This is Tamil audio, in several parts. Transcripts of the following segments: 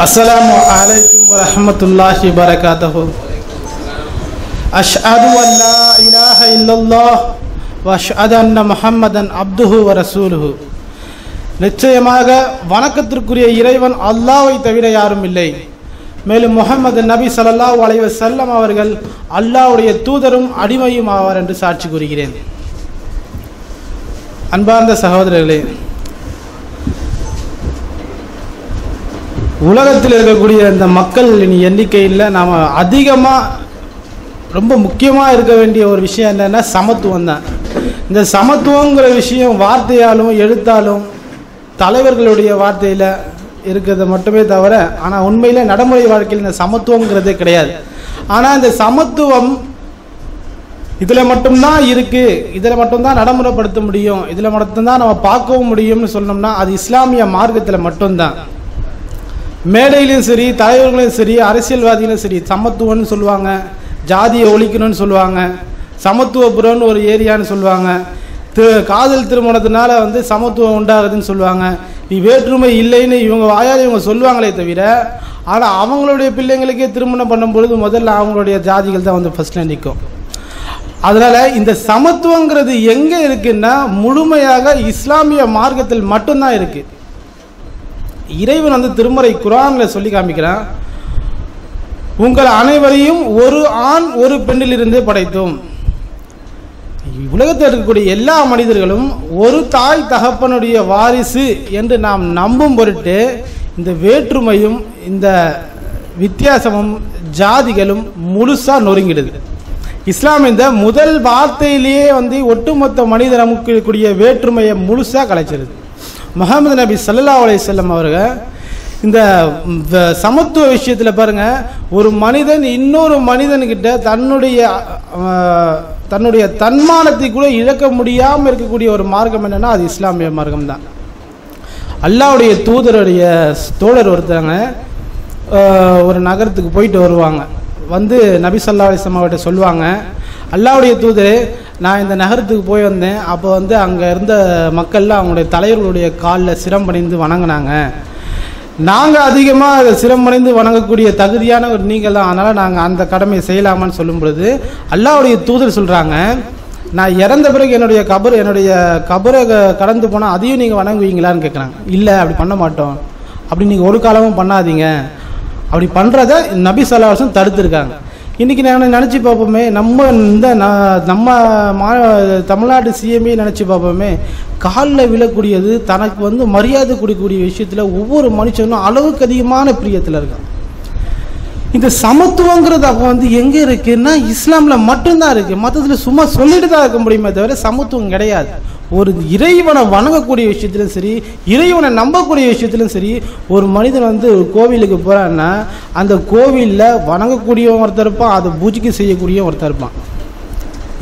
السلام عليكم ورحمة الله وبركاته أشهد أن لا إله إلا الله وأشهد أن محمدا عبده ورسوله நிச்சயமாக வணக்கத்திற்குரிய இறைவன் அல்லாவை தவிர யாரும் இல்லை மேலும் முகமது நபி ஸல்லல்லாஹு அலைஹி வஸல்லம் அவர்கள் அல்லாஹ்வுடைய தூதரும் அடிமையும் ஆவார் என்று சாட்சி கூறுகிறேன் அன்பார்ந்த சகோதரர்களே உலகத்தில் இருக்கக்கூடிய இந்த மக்களின் எண்ணிக்கையில் நாம் அதிகமாக ரொம்ப முக்கியமாக இருக்க வேண்டிய ஒரு விஷயம் என்னென்னா சமத்துவம் தான். இந்த சமத்துவங்கிற விஷயம் வார்த்தையாலும் எழுத்தாலும் தலைவர்களுடைய வார்த்தையில் இருக்கிறது மட்டுமே தவிர ஆனால் உண்மையில் நடைமுறை வாழ்க்கையில் இந்த சமத்துவங்கிறதே கிடையாது. ஆனால் இந்த சமத்துவம் இதில் மட்டும்தான் இருக்குது இதில் மட்டும்தான் நடைமுறைப்படுத்த முடியும். இதில் மட்டும்தான் நம்ம பார்க்கவும் முடியும்னு சொன்னோம்னா அது இஸ்லாமிய மார்க்கத்தில் மட்டும்தான். மேடையிலும் சரி தலைவர்களும் சரி அரசியல்வாதிகளும் சரி சமத்துவம்னு சொல்லுவாங்க. ஜாதியை ஒழிக்கணும்னு சொல்லுவாங்க. சமத்துவபுரம்னு ஒரு ஏரியான்னு சொல்லுவாங்க. திரு காதல் திருமணத்தினால வந்து சமத்துவம் உண்டாகுதுன்னு சொல்லுவாங்க. வேற்றுமை இல்லைன்னு இவங்க வாயால் இவங்க சொல்லுவாங்களே தவிர ஆனால் அவங்களுடைய பிள்ளைங்களுக்கே திருமணம் பண்ணும் பொழுது முதல்ல அவங்களுடைய ஜாதிகள் தான் வந்து ஃபஸ்ட்டில் நிற்கும் அதனால் இந்த சமத்துவங்கிறது எங்கே இருக்குன்னா முழுமையாக இஸ்லாமிய மார்க்கத்தில் மட்டும்தான் இருக்குது இறைவன் வந்து திருமறை குரானில் சொல்லி காமிக்கிறான். உங்கள் அனைவரையும் ஒரு ஆண் ஒரு பெண்ணிலிருந்து படைத்தோம். உலகத்தில் இருக்கக்கூடிய எல்லா மனிதர்களும் ஒரு தாய் தகப்பனுடைய வாரிசு என்று நாம் நம்பும் பொருட்டு இந்த வேற்றுமையும் இந்த வித்தியாசமும் ஜாதிகளும் முழுசா நொறுங்கிடுது. இஸ்லாம் இந்த முதல் வார்த்தையிலேயே வந்து ஒட்டுமொத்த மனிதர் நமக்கு இருக்கக்கூடிய வேற்றுமையை முழுசா கலைச்சிருது. முகமது நபி சல்லா அலையம் அவர்கள் இந்த சமத்துவ விஷயத்தில் பாருங்க ஒரு மனிதன் இன்னொரு மனிதன்கிட்ட தன்னுடைய தன்னுடைய தன்மானத்தை கூட இழக்க முடியாமல் இருக்கக்கூடிய ஒரு மார்க்கம் என்னென்னா அது இஸ்லாமிய மார்க்கம் தான் அல்லாவுடைய தூதருடைய தோழர் ஒருத்தவங்க ஒரு நகரத்துக்கு போயிட்டு வருவாங்க. வந்து நபி சல்லா அலிஸ்லாம் அவர்கிட்ட சொல்லுவாங்க அல்லாவுடைய தூதர் நான் இந்த நகரத்துக்கு போய் வந்தேன் அப்போ வந்து அங்கே இருந்த மக்கள்லாம் அவங்களுடைய தலைவர்களுடைய காலில் சிரம் பணிந்து வணங்கினாங்க. நாங்கள் அதிகமாக அதை சிரமடைந்து வணங்கக்கூடிய தகுதியான ஒரு நீங்கள் தான். அதனால் நாங்கள் அந்த கடமையை செய்யலாமான்னு சொல்லும் பொழுது அல்லாவுடைய தூதர் சொல்கிறாங்க நான் இறந்த பிறகு என்னுடைய கபர் என்னுடைய கபரை கடந்து போனால் அதையும் நீங்கள் வணங்குவீங்களான்னு கேட்குறாங்க இல்லை அப்படி பண்ண மாட்டோம். அப்படி நீங்கள் ஒரு காலமும் பண்ணாதீங்க. அப்படி பண்ணுறத நபி சல்லாஹம் தடுத்துருக்காங்க. இன்றைக்கி நாங்கள் நினச்சி பார்ப்போமே நம்ம இந்த நம்ம மா தமிழ்நாடு சிஎம்ஏ நினச்சி பார்ப்போமே காலில் விழக்கூடியது தனக்கு வந்து மரியாதை கொடுக்கக்கூடிய விஷயத்தில் ஒவ்வொரு மனுஷனும் அளவுக்கு அதிகமான பிரியத்தில் இருக்கான். இந்த சமத்துவங்கிறது அப்போ வந்து எங்கே இருக்குன்னா இஸ்லாமில் மட்டும்தான் இருக்குது மற்றத்தில் சும்மா சொல்லிட்டு தான் இருக்க முடியுமே தவிர சமத்துவம் கிடையாது. ஒரு இறைவனை வணங்கக்கூடிய விஷயத்திலும் சரி இறைவனை நம்பக்கூடிய விஷயத்திலும் சரி ஒரு மனிதன் வந்து கோவிலுக்கு போகிறான்னா அந்த கோவிலில் வணங்கக்கூடியவன் ஒருத்தர் இருப்பான் அதை பூஜைக்கு செய்யக்கூடிய ஒருத்தர் இருப்பான்.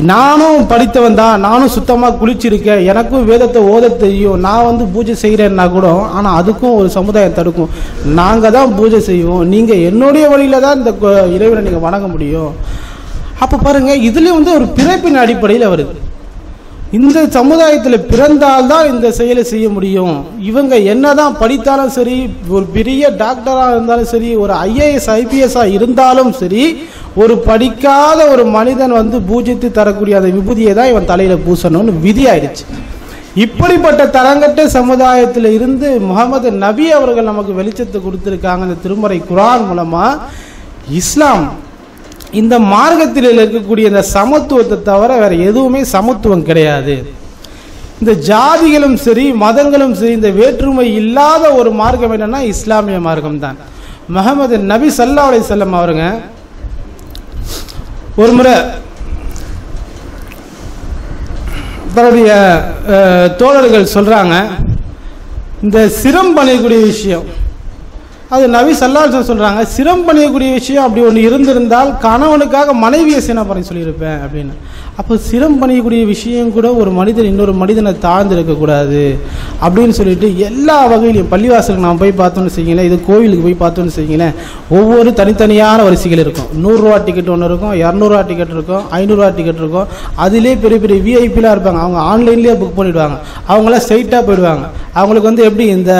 நானும் படித்தவன் தான் நானும் சுத்தமாக குளிச்சிருக்கேன் எனக்கும் வேதத்தை ஓத தெரியும் நான் வந்து பூஜை செய்கிறேன்னா கூட ஆனால் அதுக்கும் ஒரு சமுதாயம் தடுக்கும். நாங்கள் தான் பூஜை செய்வோம் நீங்கள் என்னுடைய வழியில் தான் இந்த கோ- இறைவனை நீங்கள் வணங்க முடியும். அப்போ பாருங்கள் இதுலேயும் வந்து ஒரு பிறப்பின் அடிப்படையில் வருது. இந்த சமுதாயத்தில் பிறந்தால்தான் இந்த செயலை செய்ய முடியும். இவங்க என்னதான் படித்தாலும் சரி ஒரு பெரிய டாக்டராக இருந்தாலும் சரி ஒரு ஐஏஎஸ் ஐபிஎஸ்ஸாக இருந்தாலும் சரி ஒரு படிக்காத ஒரு மனிதன் வந்து பூஜித்து தரக்கூடிய அந்த விபூதியை தான் இவன் தலையில் பூசணும்னு விதி ஆயிடுச்சு. இப்படிப்பட்ட தரங்கட்ட சமுதாயத்தில் இருந்து முகமது நபி அவர்கள் நமக்கு வெளிச்சத்தை கொடுத்துருக்காங்க. இந்த திருமறை குரான் மூலமாக இஸ்லாம் இந்த மார்க்கத்தில் இருக்கக்கூடிய இந்த சமத்துவத்தை தவிர வேற எதுவுமே சமத்துவம் கிடையாது. இந்த ஜாதிகளும் சரி மதங்களும் சரி இந்த வேற்றுமை இல்லாத ஒரு மார்க்கம் என்னன்னா இஸ்லாமிய மார்க்கம் தான் முகமது நபி சல்லா அலி செல்லம் அவருங்க ஒரு முறை தன்னுடைய தோழர்கள் சொல்றாங்க இந்த சிரம் பண்ணக்கூடிய விஷயம். அது நவி சல்லாசன் சொல்கிறாங்க சிரம் பண்ணியக்கூடிய விஷயம் அப்படி ஒன்று இருந்திருந்தால் கணவனுக்காக மனைவியை சினம் பண்ணி சொல்லியிருப்பேன் அப்படின்னு. அப்போ சிரம் பண்ணியக்கூடிய விஷயம் கூட ஒரு மனிதன் இன்னொரு மனிதனை தாழ்ந்து இருக்கக்கூடாது அப்படின்னு சொல்லிட்டு எல்லா வகையிலையும் பள்ளிவாசலுக்கு நாம் போய் பார்த்தோம்னு செய்யுங்களேன் இது கோவிலுக்கு போய் பார்த்தோம்னு செய்யுங்களேன் ஒவ்வொரு தனித்தனியான வரிசைகள் இருக்கும். நூறுரூவா டிக்கெட் ஒன்று இருக்கும் இரநூறுவா டிக்கெட் இருக்கும் ஐநூறுரூவா டிக்கெட் இருக்கும். அதிலே பெரிய பெரிய விஐபிலாம் இருப்பாங்க. அவங்க ஆன்லைன்லேயே புக் பண்ணிவிடுவாங்க அவங்களாம் ஸ்ட்ரைட்டாக போயிடுவாங்க. அவங்களுக்கு வந்து எப்படி இந்த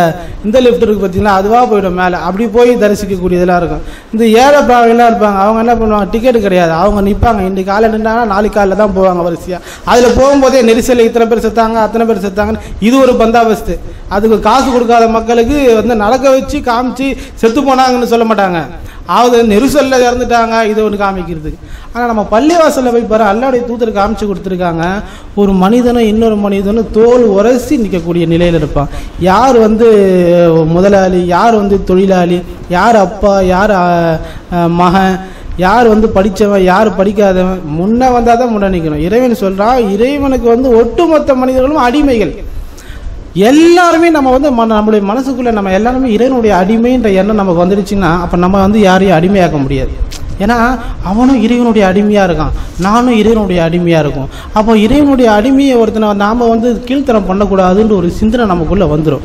இந்த லிஃப்ட் இருக்குது பார்த்தீங்கன்னா அதுவாக போயிடும் மேலே. அப்படி போய் தரிசிக்கக்கூடியதெல்லாம் இருக்கும். இந்த ஏழை பாவையெல்லாம் இருப்பாங்க. அவங்க என்ன பண்ணுவாங்க? டிக்கெட் கிடையாது. அவங்க நிற்பாங்க இன்றைக்கி காலை நின்றாங்கன்னா நாளைக்கு காலையில் தான் போவாங்க வரிசையாக அதில் போகும்போதே நெரிசலில் இத்தனை பேர் செத்தாங்க அத்தனை பேர் செத்தாங்கன்னு இது ஒரு பந்தாபஸ்து. அதுக்கு காசு கொடுக்காத மக்களுக்கு வந்து நடக்க வச்சு காமிச்சு செத்து போனாங்கன்னு சொல்ல மாட்டாங்க. அதாவது நெரிசலில் இறந்துட்டாங்க இது ஒன்று காமிக்கிறதுக்கு. ஆனால் நம்ம பள்ளிவாசலில் போய் பாரு அல்லாவுடைய தூதர் காமிச்சு கொடுத்துருக்காங்க. ஒரு மனிதனும் இன்னொரு மனிதனும் தோல் உரசி நிற்கக்கூடிய நிலையில் இருப்பான். யார் வந்து முதலாளி யார் வந்து தொழிலாளி யார் அப்பா யார் மகன் யார் வந்து படித்தவன் யார் படிக்காதவன் முன்னே வந்தால் தான் முன்னே நிற்கணும் இறைவன் சொல்கிறான் இறைவனுக்கு வந்து ஒட்டுமொத்த மனிதர்களும் அடிமைகள். எல்லாருமே நம்ம வந்து மன நம்மளுடைய மனசுக்குள்ள நம்ம எல்லாருமே இறைவனுடைய அடிமைன்ற எண்ணம் நமக்கு வந்துடுச்சுன்னா அப்போ நம்ம வந்து யாரையும் அடிமையாக்க முடியாது. ஏன்னா அவனும் இறைவனுடைய அடிமையாக இருக்கான். நானும் இறைவனுடைய அடிமையாக இருக்கும். அப்போ இறைவனுடைய அடிமையை ஒருத்தனை நாம் வந்து கீழ்த்தனம் பண்ணக்கூடாதுன்ற ஒரு சிந்தனை நமக்குள்ளே வந்துடும்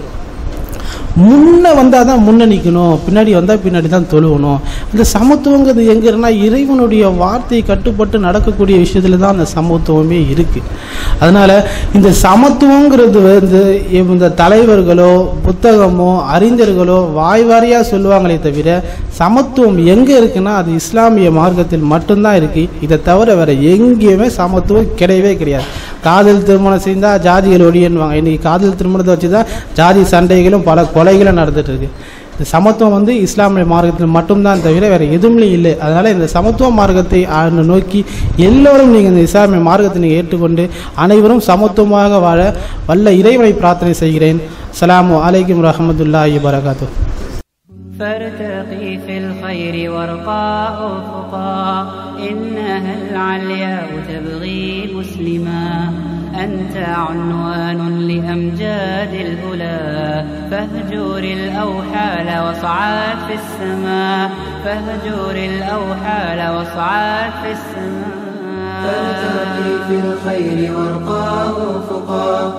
முன்ன வந்தால் தான் முன்னே நிற்கணும் பின்னாடி வந்தால் பின்னாடி தான் தொழுவணும். இந்த சமத்துவங்கிறது எங்கே இறைவனுடைய வார்த்தையை கட்டுப்பட்டு நடக்கக்கூடிய விஷயத்துல தான் அந்த சமத்துவமே இருக்குது அதனால் இந்த சமத்துவங்கிறது வந்து இந்த தலைவர்களோ புத்தகமோ அறிஞர்களோ வாய் வாரியாக சொல்லுவாங்களே தவிர சமத்துவம் எங்கே இருக்குன்னா அது இஸ்லாமிய மார்க்கத்தில் மட்டும்தான் இருக்குது இதை தவிர வேறு எங்கேயுமே சமத்துவம் கிடையவே கிடையாது. காதல் திருமணம் செய்தால் ஜாதிகள் ஒழியன்வாங்க இன்றைக்கி காதல் திருமணத்தை வச்சு தான் ஜாதி சண்டைகளும் பல கொலைகளும் நடந்துகிட்ருக்கு இந்த சமத்துவம் வந்து இஸ்லாமிய மார்க்கத்தில் மட்டும்தான் தவிர வேறு எதுவுமே இல்லை. அதனால் இந்த சமத்துவ மார்க்கத்தை நோக்கி எல்லோரும் நீங்கள் இந்த இஸ்லாமிய மார்க்கத்தை நீங்கள் ஏற்றுக்கொண்டு அனைவரும் சமத்துவமாக வாழ வல்ல இறைவனை பிரார்த்தனை செய்கிறேன். அஸ்ஸலாமு அலைக்கும் ரஹமதுல்லாஹி வரகாத்து فارتقي في الخير وارقى أفقا إنها العلياء تبغي مسلما. أنت عنوان لأمجاد الأولى. فاهجر الأوحال واصعد في السماء فاهجر الأوحال واصعد في السماء فارتقي في الخير وارقى أفقا